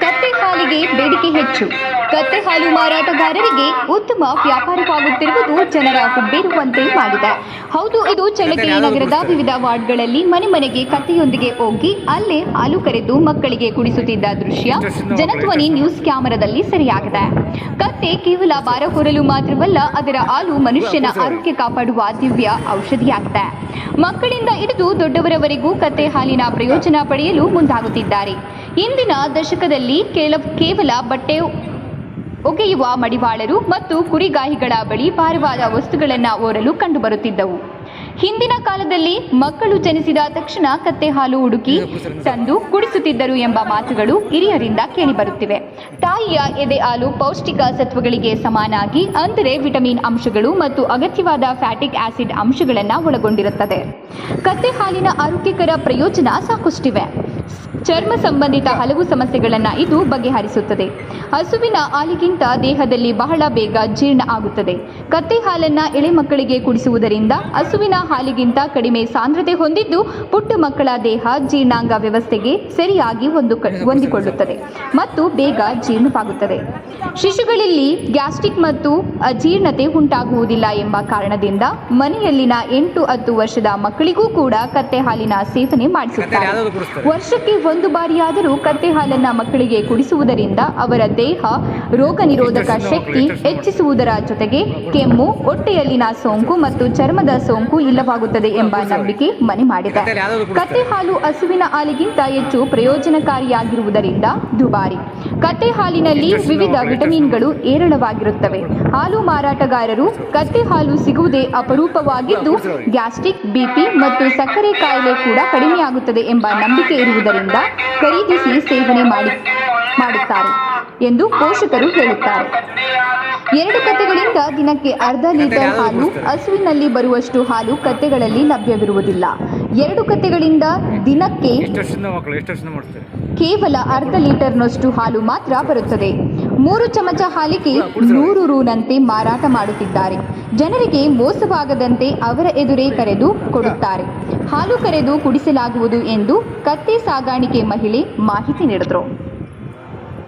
ಹಾಲಿಗೆ ಬೇಡಿಕೆ ಹೆಚ್ಚು. ಕತ್ತೆ ಹಾಲು ಮಾರಾಟಗಾರರಿಗೆ ಉತ್ತಮ ವ್ಯಾಪಾರವಾಗುತ್ತಿರುವುದು ಜನರ ಹುಬ್ಬೇರುವಂತೆ ಮಾಡಿದೆ. ಹೌದು ಇದು ಚಳ್ಳಕೆರೆ ನಗರದ ವಿವಿಧ ವಾರ್ಡ್ಗಳಲ್ಲಿ ಮನೆ ಮನೆಗೆ ಕತ್ತೆಯೊಂದಿಗೆ ಹೋಗಿ ಅಲ್ಲೇ ಹಾಲು ಕರೆದು ಮಕ್ಕಳಿಗೆ ಕುಡಿಸುತ್ತಿದ್ದ ದೃಶ್ಯ ಜನಧ್ವನಿ ನ್ಯೂಸ್ ಕ್ಯಾಮೆರಾದಲ್ಲಿ ಸರಿಯಾಗಿದೆ. ಕತ್ತೆ ಕೇವಲ ಬಾರ ಹೊರಲು ಮಾತ್ರವಲ್ಲ ಅದರ ಹಾಲು ಮನುಷ್ಯನ ಆರೋಗ್ಯ ಕಾಪಾಡುವ ದಿವ್ಯ ಔಷಧಿಯಾಗಿದೆ. ಮಕ್ಕಳಿಂದ ಹಿಡಿದು ದೊಡ್ಡವರವರೆಗೂ ಕತ್ತೆ ಹಾಲಿನ ಪ್ರಯೋಜನ ಪಡೆಯಲು ಮುಂದಾಗುತ್ತಿದ್ದಾರೆ. ಇಂದಿನ ದಶಕದಲ್ಲಿ ಕೇಳ, ಕೇವಲ ಬಟ್ಟೆ ಒಗೆಯುವ ಮಡಿವಾಳರು ಮತ್ತು ಕುರಿಗಾಹಿಗಳ ಬಳಿ ಭಾರವಾದ ವಸ್ತುಗಳನ್ನು ಓರಲು ಕಂಡುಬರುತ್ತಿದ್ದವು. ಹಿಂದಿನ ಕಾಲದಲ್ಲಿ ಮಕ್ಕಳು ಜನಿಸಿದ ತಕ್ಷಣ ಕತ್ತೆ ಹಾಲು ಹುಡುಕಿ ತಂದು ಕುಡಿಸುತ್ತಿದ್ದರು ಎಂಬ ಮಾತುಗಳು ಹಿರಿಯರಿಂದ ಕೇಳಿಬರುತ್ತಿವೆ. ತಾಯಿಯ ಎದೆ ಹಾಲು ಪೌಷ್ಟಿಕ ಸತ್ವಗಳಿಗೆ ಸಮನಾಗಿ, ಅಂದರೆ ವಿಟಮಿನ್ ಅಂಶಗಳು ಮತ್ತು ಅಗತ್ಯವಾದ ಫ್ಯಾಟಿಕ್ ಆಸಿಡ್ ಅಂಶಗಳನ್ನು ಒಳಗೊಂಡಿರುತ್ತದೆ. ಕತ್ತೆ ಹಾಲಿನ ಆರೋಗ್ಯಕರ ಪ್ರಯೋಜನ ಸಾಕಷ್ಟಿವೆ. ಚರ್ಮ ಸಂಬಂಧಿತ ಹಲವು ಸಮಸ್ಯೆಗಳನ್ನು ಇದು ಬಗೆಹರಿಸುತ್ತದೆ. ಹಸುವಿನ ಹಾಲಿಗಿಂತ ದೇಹದಲ್ಲಿ ಬಹಳ ಬೇಗ ಜೀರ್ಣ ಆಗುತ್ತದೆ. ಕತ್ತೆ ಹಾಲನ್ನು ಎಳೆ ಮಕ್ಕಳಿಗೆ ಕುಡಿಸುವುದರಿಂದ ಹಸುವಿನ ಹಾಲಿಗಿಂತ ಕಡಿಮೆ ಸಾಂದ್ರತೆ ಹೊಂದಿದ್ದು ಪುಟ್ಟ ಮಕ್ಕಳ ದೇಹ ಜೀರ್ಣಾಂಗ ವ್ಯವಸ್ಥೆಗೆ ಸರಿಯಾಗಿ ಹೊಂದು ಹೊಂದಿಕೊಳ್ಳುತ್ತದೆ ಮತ್ತು ಬೇಗ ಜೀರ್ಣವಾಗುತ್ತದೆ. ಶಿಶುಗಳಲ್ಲಿ ಗ್ಯಾಸ್ಟ್ರಿಕ್ ಮತ್ತು ಅಜೀರ್ಣತೆ ಉಂಟಾಗುವುದಿಲ್ಲ ಎಂಬ ಕಾರಣದಿಂದ ಮನೆಯಲ್ಲಿನ ಎಂಟು ಹತ್ತು ವರ್ಷದ ಮಕ್ಕಳಿಗೂ ಕೂಡ ಕತ್ತೆ ಹಾಲಿನ ಸೇವನೆ ಮಾಡಿಸುತ್ತಾರೆ. ವರ್ಷಕ್ಕೆ ಒಂದು ಬಾರಿಯಾದರೂ ಕತ್ತೆ ಹಾಲನ್ನ ಮಕ್ಕಳಿಗೆ ಕುಡಿಸುವುದರಿಂದ ಅವರ ದೇಹ ರೋಗ ನಿರೋಧಕ ಶಕ್ತಿ ಹೆಚ್ಚಿಸುವುದರ ಜೊತೆಗೆ ಕೆಮ್ಮು ಹೊಟ್ಟೆಯಲ್ಲಿನ ಸೋಂಕು ಮತ್ತು ಚರ್ಮದ ಸೋಂಕು ಇಲ್ಲವಾಗುತ್ತದೆ ಎಂಬ ನಂಬಿಕೆ ಮನೆ ಮಾಡಿದೆ. ಕತ್ತೆ ಹಾಲು ಹಸುವಿನ ಹಾಲಿಗಿಂತ ಹೆಚ್ಚು ಪ್ರಯೋಜನಕಾರಿಯಾಗಿರುವುದರಿಂದ ದುಬಾರಿ. ಕತ್ತೆ ಹಾಲಿನಲ್ಲಿ ವಿವಿಧ ವಿಟಮಿನ್ಗಳು ಏರಳವಾಗಿರುತ್ತವೆ. ಹಾಲು ಮಾರಾಟಗಾರರು ಕತ್ತೆ ಹಾಲು ಸಿಗುವುದೇ ಅಪರೂಪವಾಗಿದ್ದು ಗ್ಯಾಸ್ಟ್ರಿಕ್ ಬಿಪಿ ಮತ್ತು ಸಕ್ಕರೆ ಕಾಯಿಲೆ ಕೂಡ ಕಡಿಮೆಯಾಗುತ್ತದೆ ಎಂಬ ನಂಬಿಕೆ ಇರುವುದರಿಂದ ಖರೀದಿಸಿ ಸೇವನೆ ಮಾಡಿ ಮಾಡುತ್ತಾರೆ ಎಂದು ಪೋಷಕರು ಹೇಳುತ್ತಾರೆ. ಎರಡು ಕತೆಗಳಿಂದ ದಿನಕ್ಕೆ ಅರ್ಧ ಲೀಟರ್ ಹಾಲು ಹಸುವಿನಲ್ಲಿ ಬರುವಷ್ಟು ಹಾಲು ಕತೆಗಳಲ್ಲಿ ಲಭ್ಯವಿರುವುದಿಲ್ಲ. ಎರಡು ಕತೆಗಳಿಂದ ದಿನಕ್ಕೆ ಕೇವಲ ಅರ್ಧ ಲೀಟರ್ನಷ್ಟು ಹಾಲು ಮಾತ್ರ ಬರುತ್ತದೆ. ಮೂರು ಚಮಚ ಹಾಲಿಗೆ ನೂರು ರೂನಂತೆ ಮಾರಾಟ ಮಾಡುತ್ತಿದ್ದಾರೆ. ಜನರಿಗೆ ಮೋಸವಾಗದಂತೆ ಅವರ ಎದುರೇ ಕರೆದು ಕೊಡುತ್ತಾರೆ. ಹಾಲು ಕರೆದು ಕುಡಿಸಲಾಗುವುದು ಎಂದು ಕತ್ತೆ ಸಾಗಾಣಿಕೆ ಮಹಿಳೆ ಮಾಹಿತಿ ನೀಡಿದರು.